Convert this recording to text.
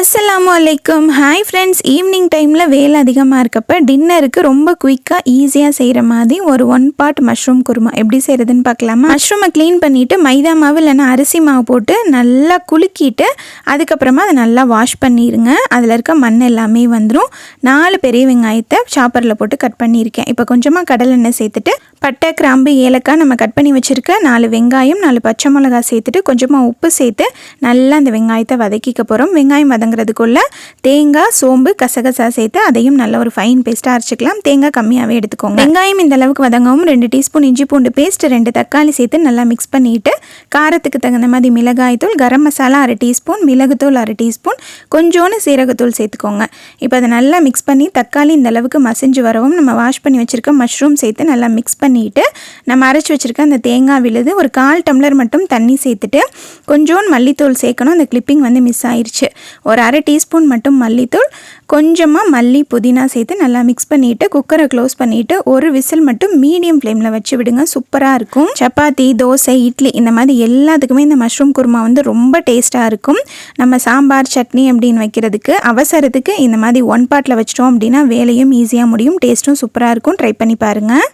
அஸ்லாம் வலைக்கும் hi friends evening டைமில் வேலை அதிகமாக இருக்கப்ப டின்னருக்கு ரொம்ப குயிக்காக ஈஸியாக செய்கிற மாதிரி ஒரு ஒன் பார்ட் மஷ்ரூம் குருமா. எப்படி செய்கிறதுன்னு பார்க்கலாமா? மஷ்ரூமை க்ளீன் பண்ணிவிட்டு மைதா மாவு இல்லைன்னா அரிசி மாவு போட்டு நல்லா குலுக்கிட்டு அதுக்கப்புறமா அதை நல்லா வாஷ் பண்ணிடுங்க அதில் இருக்க மண் எல்லாமே வந்துடும் நாலு பெரிய வெங்காயத்தை சாப்பரில் போட்டு கட் பண்ணியிருக்கேன். இப்போ கொஞ்சமாக கடலெண்ணெய் சேர்த்துட்டு பட்டை கிராம்பு ஏலக்காய் நம்ம கட் பண்ணி வச்சுருக்க நாலு வெங்காயம் நாலு பச்சை மிளகாய் சேர்த்துட்டு கொஞ்சமாக உப்பு சேர்த்து நல்லா அந்த வெங்காயத்தை வதக்கிக்க போகிறோம் வெங்காயம் வதங்குறதுக்குள்ள தேங்காய் சோம்பு கசகசா சேர்த்து அதையும் நல்ல ஒரு ஃபைன் பேஸ்ட்டாக அரைச்சிக்கலாம். தேங்காய் கம்மியாகவே எடுத்துக்கோங்க. வெங்காயம் இந்த அளவுக்கு வதங்கவும் ரெண்டு டீஸ்பூன் இஞ்சி பூண்டு பேஸ்ட் ரெண்டு தக்காளி சேர்த்து நல்லா மிக்ஸ் பண்ணிட்டு காரத்துக்கு தகுந்த மாதிரி மிளகாய்த்தூள் கரம் மசாலா அரை டீஸ்பூன் மிளகுத்தூள் அரை டீஸ்பூன் கொஞ்சோண்டு சீரகத்தூள் சேர்த்துக்கோங்க. இப்போ அதை நல்லா மிக்ஸ் பண்ணி தக்காளி இந்த அளவுக்கு மசிஞ்சு வரவும் நம்ம வாஷ் பண்ணி வச்சுருக்க மஷ்ரூம் சேர்த்து நல்லா மிக்ஸ் பண்ணிவிட்டு நம்ம அரைச்சி வச்சுருக்க அந்த தேங்காய் விழுது ஒரு கால் டம்ளர் மட்டும் தண்ணி சேர்த்துட்டு கொஞ்சோண்டு மல்லித்தூள் சேர்க்கணும். அந்த கிளிப்பிங் வந்து மிஸ் ஆயிடுச்சு ஒரு அரை டீஸ்பூன் மட்டும் மல்லித்தூள் கொஞ்சமாக மல்லி புதினா சேர்த்து நல்லா மிக்ஸ் பண்ணிவிட்டு குக்கரை க்ளோஸ் பண்ணிவிட்டு ஒரு விசில் மட்டும் மீடியம் ஃப்ளேமில் வச்சு விடுங்க. சூப்பராக இருக்கும். சப்பாத்தி தோசை இட்லி இந்த மாதிரி எல்லாத்துக்குமே இந்த மஷ்ரூம் குருமா வந்து ரொம்ப டேஸ்ட்டாக இருக்கும். நம்ம சாம்பார் சட்னி அப்படின்னு வைக்கிறதுக்கு அவசரத்துக்கு இந்த மாதிரி ஒன் பார்ட்டில் வச்சிட்டோம் அப்படின்னா வேலையும் ஈஸியாக முடியும். டேஸ்ட்டும் சூப்பராக இருக்கும். ட்ரை பண்ணி பாருங்கள்